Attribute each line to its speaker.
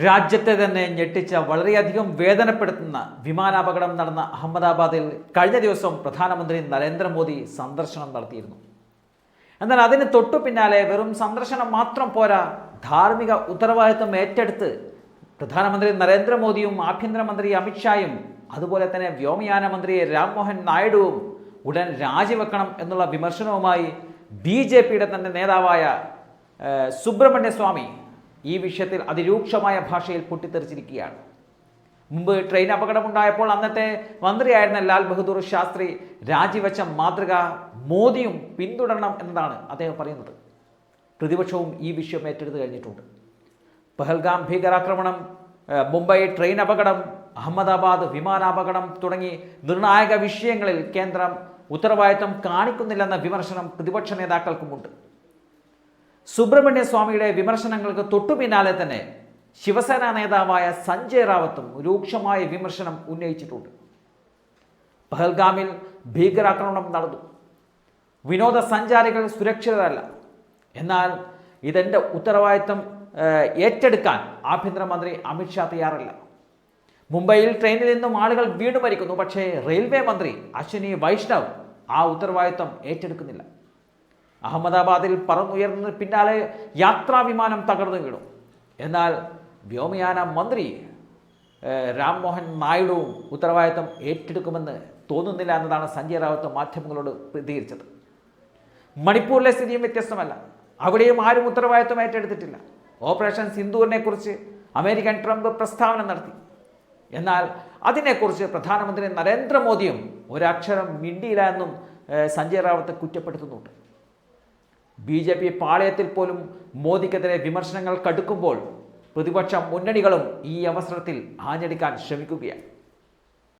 Speaker 1: രാജ്യത്തെ തന്നെ ഞെട്ടിച്ച വളരെയധികം വേദനപ്പെടുത്തുന്ന വിമാനാപകടം നടന്ന അഹമ്മദാബാദിൽ കഴിഞ്ഞ ദിവസം പ്രധാനമന്ത്രി നരേന്ദ്രമോദി സന്ദർശനം നടത്തിയിരുന്നു. എന്നാൽ അതിന് തൊട്ടു പിന്നാലെ വെറും സന്ദർശനം മാത്രം പോരാ ധാർമ്മിക ഉത്തരവാദിത്വം ഏറ്റെടുത്ത് പ്രധാനമന്ത്രി നരേന്ദ്രമോദിയും ആഭ്യന്തരമന്ത്രി അമിത്ഷായും അതുപോലെ തന്നെ വ്യോമയാന മന്ത്രി രാംമോഹൻ നായിഡുവും ഉടൻ രാജിവെക്കണം എന്നുള്ള വിമർശനവുമായി ബി ജെ പിയുടെ തന്നെ നേതാവായ സുബ്രഹ്മണ്യ സ്വാമി ഈ വിഷയത്തിൽ അതിരൂക്ഷമായ ഭാഷയിൽ പൊട്ടിത്തെറിച്ചിരിക്കുകയാണ്. മുമ്പ് ട്രെയിൻ അപകടമുണ്ടായപ്പോൾ അന്നത്തെ മന്ത്രിയായിരുന്ന ലാൽ ബഹദൂർ ശാസ്ത്രി രാജിവെച്ച മാതൃക മോദിയും പിന്തുടരണം എന്നതാണ് അദ്ദേഹം പറയുന്നത്. പ്രതിപക്ഷവും ഈ വിഷയം ഏറ്റെടുത്ത് കഴിഞ്ഞിട്ടുണ്ട്. പഹൽഗാം ഭീകരാക്രമണം മുംബൈ ട്രെയിൻ അപകടം അഹമ്മദാബാദ് വിമാനാപകടം തുടങ്ങി നിർണായക വിഷയങ്ങളിൽ കേന്ദ്രം ഉത്തരവാദിത്തം കാണിക്കുന്നില്ലെന്ന വിമർശനം പ്രതിപക്ഷ നേതാക്കൾക്കുമുണ്ട്. സുബ്രഹ്മണ്യ സ്വാമിയുടെ വിമർശനങ്ങൾക്ക് തൊട്ടു പിന്നാലെ തന്നെ ശിവസേന നേതാവായ സഞ്ജയ് റാവത്തും രൂക്ഷമായ വിമർശനം ഉന്നയിച്ചിട്ടുണ്ട്. പഹൽഗാമിൽ ഭീകരാക്രമണം നടന്നു. വിനോദസഞ്ചാരികൾ സുരക്ഷിതരല്ല. എന്നാൽ ഇതെന്റെ ഉത്തരവാദിത്തം ഏഹ്, ഏറ്റെടുക്കാൻ ആഭ്യന്തരമന്ത്രി അമിത്ഷാ തയ്യാറല്ല. മുംബൈയിൽ ട്രെയിനിൽ നിന്നും ആളുകൾ വീണ്ടും മരിക്കുന്നു പക്ഷേ റെയിൽവേ മന്ത്രി അശ്വിനി വൈഷ്ണവ് ആ ഉത്തരവാദിത്തം ഏറ്റെടുക്കുന്നില്ല. അഹമ്മദാബാദിൽ പറന്നുയർന്ന പിന്നാലെ യാത്രാ വിമാനം തകർന്നു വീണു. എന്നാൽ വ്യോമയാന മന്ത്രി രാംമോഹൻ നായിഡുവും ഉത്തരവാദിത്തം ഏറ്റെടുക്കുമെന്ന് തോന്നുന്നില്ല എന്നതാണ് സഞ്ജയ് റാവത്ത് മാധ്യമങ്ങളോട് പ്രതികരിച്ചത്. മണിപ്പൂരിലെ സ്ഥിതിയും വ്യത്യസ്തമല്ല. അവിടെയും ആരും ഉത്തരവാദിത്തം ഏറ്റെടുത്തിട്ടില്ല. ഓപ്പറേഷൻ സിന്ദൂറിനെ കുറിച്ച് അമേരിക്കൻ ട്രംപ് പ്രസ്താവന നടത്തി. എന്നാൽ അതിനെക്കുറിച്ച് പ്രധാനമന്ത്രി നരേന്ദ്രമോദിയും ഒരക്ഷരം മിണ്ടിയില്ല എന്നും സഞ്ജയ് റാവത്ത് കുറ്റപ്പെടുത്തുന്നുണ്ട്. ബി ജെ പി പാളയത്തിൽ പോലും മോദിക്കെതിരെ വിമർശനങ്ങൾ കടുക്കുമ്പോൾ പ്രതിപക്ഷ മുന്നണികളും ഈ അവസരത്തിൽ ആഞ്ഞടിക്കാൻ ശ്രമിക്കുകയാണ്.